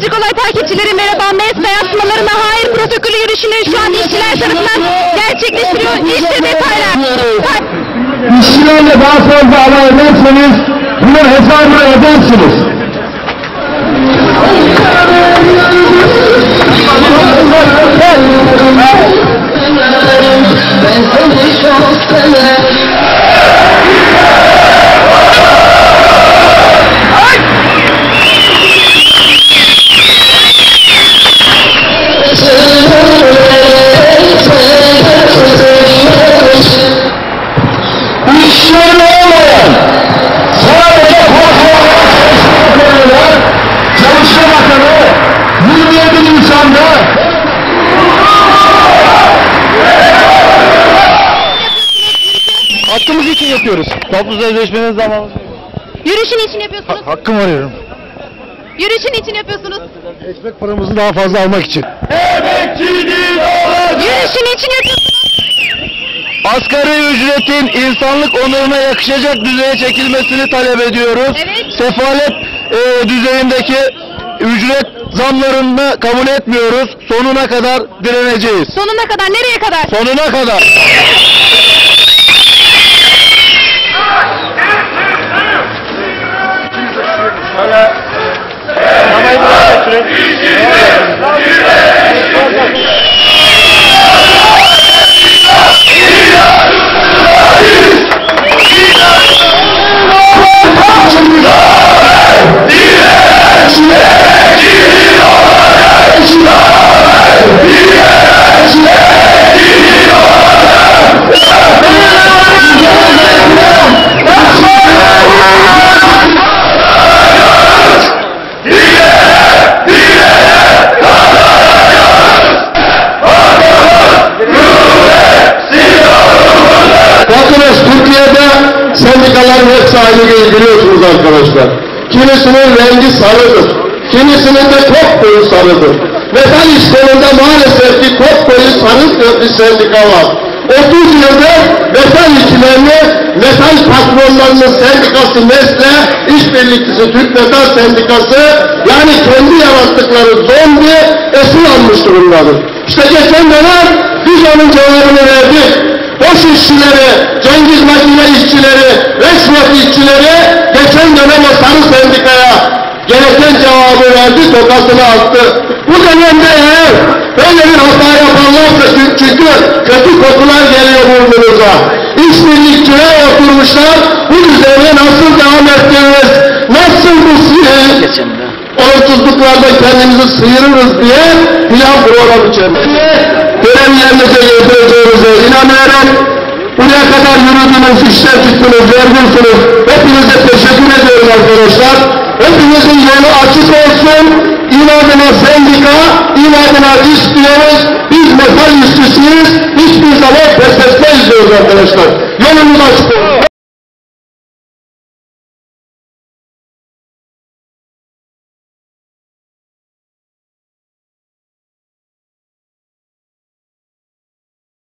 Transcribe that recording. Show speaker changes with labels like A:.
A: Gelecek Olay takipçileri merhaba. MES dayatmalarına hayır protokolü yürüyüşünü şu an işçiler tarafından gerçekleştiriyor. İşte detaylar.
B: İşçilerle daha fazla alay ederseniz bunun hesabını edersiniz. Hakkımız için yapıyoruz. Toplu sözleşmenin zamanı.
A: Yürüyüşün için yapıyorsunuz.
B: Hakkım arıyorum.
A: Yürüyüşün için yapıyorsunuz.
B: Ekmek paramızı daha fazla almak için. Emekçinin
A: Yürüyüşün için yapıyorsunuz.
B: Asgari ücretin insanlık onuruna yakışacak düzeye çekilmesini talep ediyoruz.
A: Evet.
B: Sefalet e, düzeyindeki ücret zamlarını kabul etmiyoruz. Sonuna kadar direneceğiz.
A: Sonuna kadar nereye kadar?
B: Sonuna kadar. Yeah! Türkiye'de sendikaların hepsi aynı biliyorsunuz arkadaşlar. Kimisinin rengi sarıdır. Kimisinin de koyu sarıdır. Metal işlerinde maalesef ki koyu sarı bir sendika var. 30 yıldır metal işçilerini metal patronlarının sendikası MES'le işbirlikçisi Türk Metal Sendikası yani kendi yarattıkları zombi esir almış durumdadır. İşte geçen dönem biz onun boş işçileri, Cengiz makine işçileri, Reşvet işçileri geçen dönem o sarı sendikaya gereken cevabı verdi, tokasını attı. Bu dönemde eğer böyle bir hata yaparlarsa çünkü kötü kokular geliyor burnunuza. İşbirlikçiler oturmuşlar, bu düzeni nasıl devam ettiririz, nasıl bu si- olumsuzluklardan kendimizi sıyırırız diye plan program içerisinde görevlerinize getireceğinize inanıyorum. Buraya kadar yürüdünüz, işler çıktınız, yorgunsunuz. Hepinize teşekkür ediyorum arkadaşlar. Hepinizin yolu açık olsun. İnadına sendika, inadına iş diyoruz. Biz metal işçisiyiz. Hiçbir zaman pes etmeyiz diyoruz arkadaşlar. Yolumuz açık olsun.